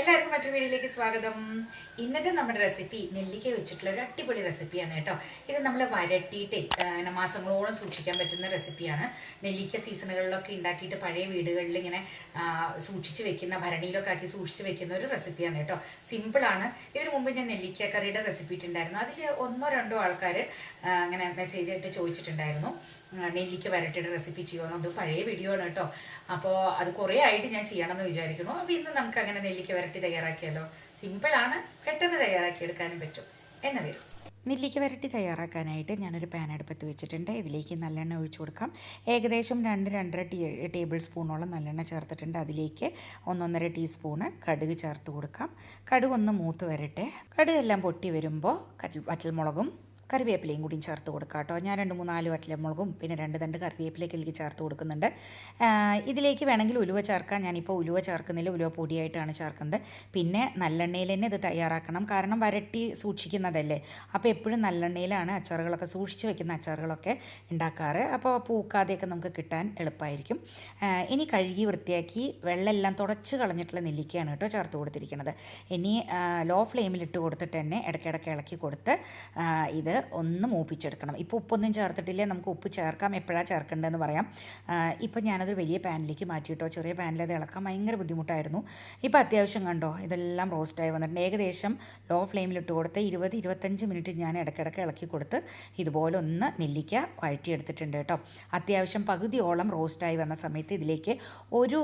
എല്ലാവർക്കും മറ്റൊരു വീഡിയോയിലേക്ക് സ്വാഗതം. ഇന്നത്തെ നമ്മുടെ റെസിപ്പി നെല്ലിക്ക വെച്ചിട്ടുള്ള ഒരു അടിപൊളി റെസിപ്പിയാണ് കേട്ടോ. ഇത് നമ്മൾ വരട്ടിയിട്ട് മാസങ്ങളോളം സൂക്ഷിക്കാൻ പറ്റുന്ന റെസിപ്പിയാണ് നെല്ലിക്ക സീസണുകളിലൊക്കെ ഉണ്ടാക്കിയിട്ട് പഴയ വീടുകളിൽ ഇങ്ങനെ സൂക്ഷിച്ച് വെക്കുന്ന ഭരണിയിലൊക്കെ ആക്കി സൂക്ഷിച്ച് വെക്കുന്ന ഒരു റെസിപ്പിയാണ് കേട്ടോ. സിമ്പിളാണ് ഇതിന് മുമ്പ് ഞാൻ നെല്ലിക്ക കറിയുടെ റെസിപ്പി ഇട്ടുണ്ടായിരുന്നു അതിൽ ഒന്നോ രണ്ടോ ആൾക്കാർ അങ്ങനെ മെസ്സേജ് ആയിട്ട് ചോദിച്ചിട്ടുണ്ടായിരുന്നു. നെല്ലിക്ക വരട്ടിയുടെ റെസിപ്പി അത് പഴയ വീഡിയോ ആണ് കേട്ടോ. അപ്പോൾ അത് കുറേ ആയിട്ട് ഞാൻ ചെയ്യണമെന്ന് വിചാരിക്കുന്നു. അപ്പോൾ ഇന്ന് നമുക്ക് അങ്ങനെ നെല്ലിക്ക തയ്യാറാക്കിയാലോ? സിമ്പിളാണ് പെട്ടെന്ന് തയ്യാറാക്കി എടുക്കാനും പറ്റും. എന്ന് വരും. നെല്ലിക്ക വരട്ടി തയ്യാറാക്കാനായിട്ട് ഞാനൊരു പാൻ അടുപ്പത്ത് വെച്ചിട്ടുണ്ട്. ഇതിലേക്ക് നല്ലെണ്ണ ഒഴിച്ചു കൊടുക്കാം. ഏകദേശം രണ്ട് രണ്ടര ടീ ടേബിൾ സ്പൂണോളം നല്ലെണ്ണ ചേർത്തിട്ടുണ്ട്. അതിലേക്ക് ഒന്നൊന്നര ടീസ്പൂണ് കടുക് ചേർത്ത് കൊടുക്കാം. കടുക് ഒന്ന് മൂത്ത് വരട്ടെ. കടുകെല്ലാം പൊട്ടി വരുമ്പോൾ കറ്റൽ വറ്റൽമുളകും കറിവേപ്പിലയും കൂടിയും ചേർത്ത് കൊടുക്കാം കേട്ടോ. ഞാൻ രണ്ട് മൂന്നാൽ വട്ടലമുളകും പിന്നെ രണ്ട് തണ്ട് കറിവേപ്പിലേക്ക് ഇതിലേക്ക് ചേർത്ത് കൊടുക്കുന്നുണ്ട്. ഇതിലേക്ക് വേണമെങ്കിൽ ഉലുവ ചേർക്കാം. ഞാനിപ്പോൾ ഉലുവ ചേർക്കുന്നില്ല. ഉലുവ പൊടിയായിട്ടാണ് ചേർക്കുന്നത്. പിന്നെ നല്ലെണ്ണയിൽ തന്നെ ഇത് തയ്യാറാക്കണം. കാരണം വരട്ടി സൂക്ഷിക്കുന്നതല്ലേ. അപ്പോൾ എപ്പോഴും നല്ലെണ്ണയിലാണ് അച്ചാറുകളൊക്കെ സൂക്ഷിച്ച് വെക്കുന്ന അച്ചാറുകളൊക്കെ ഉണ്ടാക്കാറ്. അപ്പോൾ പൂക്കാതെയൊക്കെ നമുക്ക് കിട്ടാൻ എളുപ്പമായിരിക്കും. ഇനി കഴുകി വൃത്തിയാക്കി വെള്ളമെല്ലാം തുടച്ച് കളഞ്ഞിട്ടുള്ള നെല്ലിക്കയാണ് കേട്ടോ ചേർത്ത് കൊടുത്തിരിക്കുന്നത്. ഇനി ലോ ഫ്ലെയിമിൽ ഇട്ട് കൊടുത്തിട്ട് തന്നെ ഇടയ്ക്കിടയ്ക്ക് ഇളക്കി കൊടുത്ത് ഇത് ഒന്ന് മൂപ്പിച്ചെടുക്കണം. ഇപ്പോൾ ഉപ്പൊന്നും ചേർത്തിട്ടില്ലേ? നമുക്ക് ഉപ്പ് ചേർക്കാം. എപ്പോഴാണ് ചേർക്കേണ്ടതെന്ന് പറയാം. ഇപ്പം ഞാനതൊരു വലിയ പാനിലേക്ക് മാറ്റിയിട്ടോ ചെറിയ പാനിൽ അത് ഇളക്കാൻ ഭയങ്കര ബുദ്ധിമുട്ടായിരുന്നു. ഇപ്പോൾ അത്യാവശ്യം കണ്ടോ ഇതെല്ലാം റോസ്റ്റായി വന്നിട്ടുണ്ട്. ഏകദേശം ലോ ഫ്ലെയിമിലിട്ട് കൊടുത്ത് ഇരുപത് ഇരുപത്തഞ്ച് മിനിറ്റ് ഞാൻ ഇടയ്ക്കിടയ്ക്ക് ഇളക്കി കൊടുത്ത് ഇതുപോലെ ഒന്ന് നെല്ലിക്ക വഴറ്റിയെടുത്തിട്ടുണ്ട് കേട്ടോ. അത്യാവശ്യം പകുതിയോളം റോസ്റ്റായി വന്ന സമയത്ത് ഇതിലേക്ക് ഒരു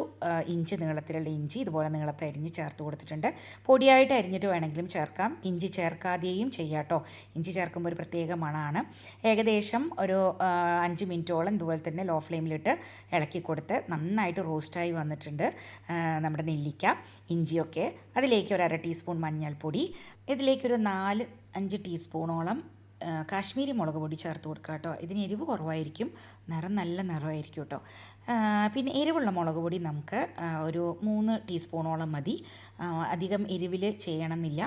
ഇഞ്ച് നീളത്തിലുള്ള ഇഞ്ചി ഇതുപോലെ നീളത്തെ അരിഞ്ഞ് ചേർത്ത് കൊടുത്തിട്ടുണ്ട്. പൊടിയായിട്ട് അരിഞ്ഞിട്ട് വേണമെങ്കിലും ചേർക്കാം. ഇഞ്ചി ചേർക്കാതെയും ചെയ്യാം കേട്ടോ. ഇഞ്ചി ചേർക്കുമ്പോൾ ഒരു പ്രത്യേക മണമാണ് ഏകദേശം ഒരു അഞ്ച് മിനിറ്റോളം ഇതുപോലെ തന്നെ ലോ ഫ്ലെയിമിലിട്ട് ഇളക്കി കൊടുത്ത് നന്നായിട്ട് റോസ്റ്റായി വന്നിട്ടുണ്ട്. നമ്മുടെ നെല്ലിക്ക ഇഞ്ചിയൊക്കെ. അതിലേക്ക് ഒരു അര ടീസ്പൂൺ മഞ്ഞൾപ്പൊടി. ഇതിലേക്കൊരു നാല് അഞ്ച് ടീസ്പൂണോളം കാശ്മീരി മുളക് പൊടി ചേർത്ത് കൊടുക്കുക കേട്ടോ ഇതിന് എരിവ് കുറവായിരിക്കും. നിറം നല്ല നിറമായിരിക്കും കേട്ടോ. പിന്നെ എരിവുള്ള മുളക് പൊടി നമുക്ക് ഒരു മൂന്ന് ടീസ്പൂണോളം മതി. അധികം എരിവിൽ ചെയ്യണമെന്നില്ല.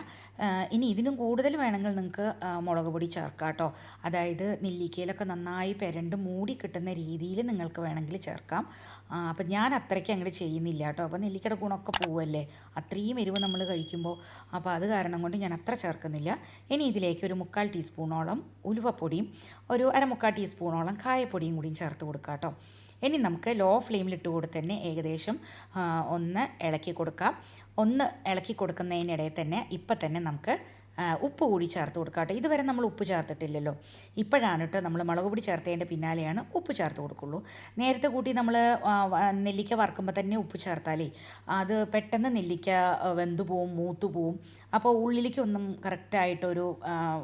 ഇനി ഇതിനും കൂടുതൽ വേണമെങ്കിൽ നിങ്ങൾക്ക് മുളക് പൊടി ചേർക്കാം കേട്ടോ. അതായത് നെല്ലിക്കയിലൊക്കെ നന്നായി പെരണ്ട് മൂടി കിട്ടുന്ന രീതിയിൽ നിങ്ങൾക്ക് വേണമെങ്കിൽ ചേർക്കാം. അപ്പം ഞാൻ അത്രയ്ക്ക് അങ്ങോട്ട് ചെയ്യുന്നില്ല കേട്ടോ. അപ്പോൾ നെല്ലിക്കയുടെ ഗുണമൊക്കെ പോവല്ലേ? അത്രയും എരിവ് നമ്മൾ കഴിക്കുമ്പോൾ അപ്പോൾ അത് കാരണം കൊണ്ട് ഞാൻ അത്ര ചേർക്കുന്നില്ല. ഇനി ഇതിലേക്ക് ഒരു മുക്കാൽ ടീസ്പൂണോളം ഉലുവപ്പൊടിയും ഒരു അരമുക്കാൽ ടീസ്പൂണോളം കായപ്പൊടിയും കൂടിയും ചേർത്ത് കൊടുക്കാം കേട്ടോ. ഇനി നമുക്ക് ലോ ഫ്ലെയിമിൽ ഇട്ട് കൊടുത്ത് തന്നെ ഏകദേശം ഒന്ന് ഇളക്കി കൊടുക്കാം. ഒന്ന് ഇളക്കി കൊടുക്കുന്നതിനിടയിൽ തന്നെ ഇപ്പം തന്നെ നമുക്ക് ഉപ്പ് കൂടി ചേർത്ത് കൊടുക്കാം കേട്ടോ. ഇതുവരെ നമ്മൾ ഉപ്പ് ചേർത്തിട്ടില്ലല്ലോ. ഇപ്പോഴാണ് കേട്ടോ നമ്മൾ മുളക് പൊടി ചേർത്തതിന്റെ പിന്നാലെയാണ് ഉപ്പ് ചേർത്ത് കൊടുക്കുള്ളൂ. നേരത്തെ കൂട്ടി നമ്മൾ നെല്ലിക്ക വറുക്കുമ്പോൾ തന്നെ ഉപ്പ് ചേർത്താലേ അത് പെട്ടെന്ന് നെല്ലിക്ക വെന്തു പോവും മൂത്തു പോവും. അപ്പോൾ ഉള്ളിലേക്കൊന്നും കറക്റ്റായിട്ടൊരു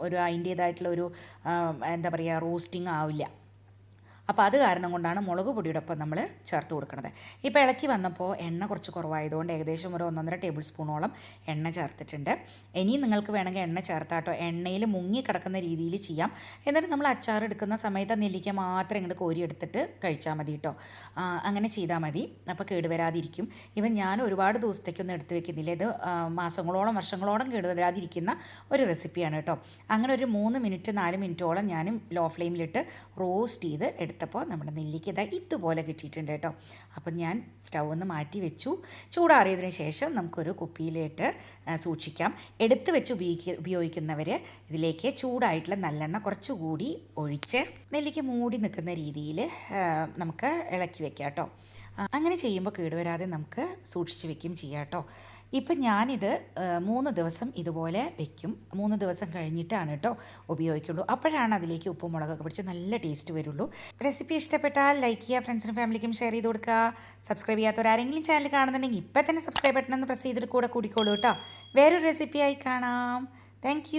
ഒരു അതിന്റേതായിട്ടുള്ള ഒരു എന്താ പറയുക റോസ്റ്റിംഗ് ആവില്ല. അപ്പോൾ അത് കാരണം കൊണ്ടാണ് മുളക് പൊടിയുടെ ഒപ്പം നമ്മൾ ചേർത്ത് കൊടുക്കുന്നത് ഇപ്പോൾ ഇളക്കി വന്നപ്പോൾ എണ്ണ കുറച്ച് കുറവായതുകൊണ്ട് ഏകദേശം ഒരു ഒന്നൊന്നര ടേബിൾ സ്പൂണോളം എണ്ണ ചേർത്തിട്ടുണ്ട്. ഇനിയും നിങ്ങൾക്ക് വേണമെങ്കിൽ എണ്ണ ചേർത്താട്ടോ. എണ്ണയിൽ മുങ്ങി കിടക്കുന്ന രീതിയിൽ ചെയ്യാം. എന്നിട്ട് നമ്മൾ അച്ചാർ എടുക്കുന്ന സമയത്ത് നെല്ലിക്ക മാത്രം ഇങ്ങോട്ട് കോരി എടുത്തിട്ട് കഴിച്ചാൽ മതി കേട്ടോ അങ്ങനെ ചെയ്താൽ മതി. അപ്പോൾ കേടുവരാതിരിക്കും ഇവൻ ഞാൻ ഒരുപാട് ദിവസത്തേക്കൊന്നും എടുത്ത് വെക്കുന്നില്ല. ഇത് മാസങ്ങളോളം വർഷങ്ങളോളം കേടുവരാതിരിക്കുന്ന ഒരു റെസിപ്പിയാണ് കേട്ടോ അങ്ങനെ ഒരു മൂന്ന് മിനിറ്റ് നാല് മിനിറ്റോളം ഞാനും ലോ ഫ്ലെയിമിലിട്ട് റോസ്റ്റ് ചെയ്ത് എടുത്തപ്പോൾ നമ്മുടെ നെല്ലിക്ക ഇതാ ഇതുപോലെ കിട്ടിയിട്ടുണ്ട് കേട്ടോ. അപ്പം ഞാൻ സ്റ്റൗ ഒന്ന് മാറ്റി വെച്ചു. ചൂടാറിയതിന് ശേഷം നമുക്കൊരു കുപ്പിയിലിട്ട് സൂക്ഷിക്കാം. എടുത്ത് വെച്ച് ഉപയോഗിക്ക ഉപയോഗിക്കുന്നവർ ഇതിലേക്ക് ചൂടായിട്ടുള്ള നല്ലെണ്ണ കുറച്ചുകൂടി ഒഴിച്ച് നെല്ലിക്ക മൂടി നിൽക്കുന്ന രീതിയിൽ നമുക്ക് ഇളക്കി വെക്കാം കേട്ടോ. അങ്ങനെ ചെയ്യുമ്പോൾ കേടുവരാതെ നമുക്ക് സൂക്ഷിച്ച് വെക്കുകയും ചെയ്യാം കേട്ടോ. ഇപ്പം ഞാനിത് മൂന്ന് ദിവസം ഇതുപോലെ വെക്കും. മൂന്ന് ദിവസം കഴിഞ്ഞിട്ടാണ് കേട്ടോ ഉപയോഗിക്കുള്ളൂ. അപ്പോഴാണ് അതിലേക്ക് ഉപ്പും മുളകൊക്കെ പിടിച്ച് നല്ല ടേസ്റ്റ് വരുള്ളൂ. റെസിപ്പി ഇഷ്ടപ്പെട്ടാൽ ലൈക്ക് ചെയ്യുക ഫ്രണ്ട്സിനും ഫാമിലിക്കും ഷെയർ ചെയ്ത് കൊടുക്കുക. സബ്സ്ക്രൈബ് ചെയ്യാത്തവരാരെങ്കിലും ചാനൽ കാണുന്നുണ്ടെങ്കിൽ ഇപ്പം തന്നെ സബ്സ്ക്രൈബ് ബട്ടൺ ഒന്ന് പ്രസ് ചെയ്തിട്ട് കൂടെ കൂടിക്കോളൂ കേട്ടോ വേറൊരു റെസിപ്പിയായി കാണാം. താങ്ക്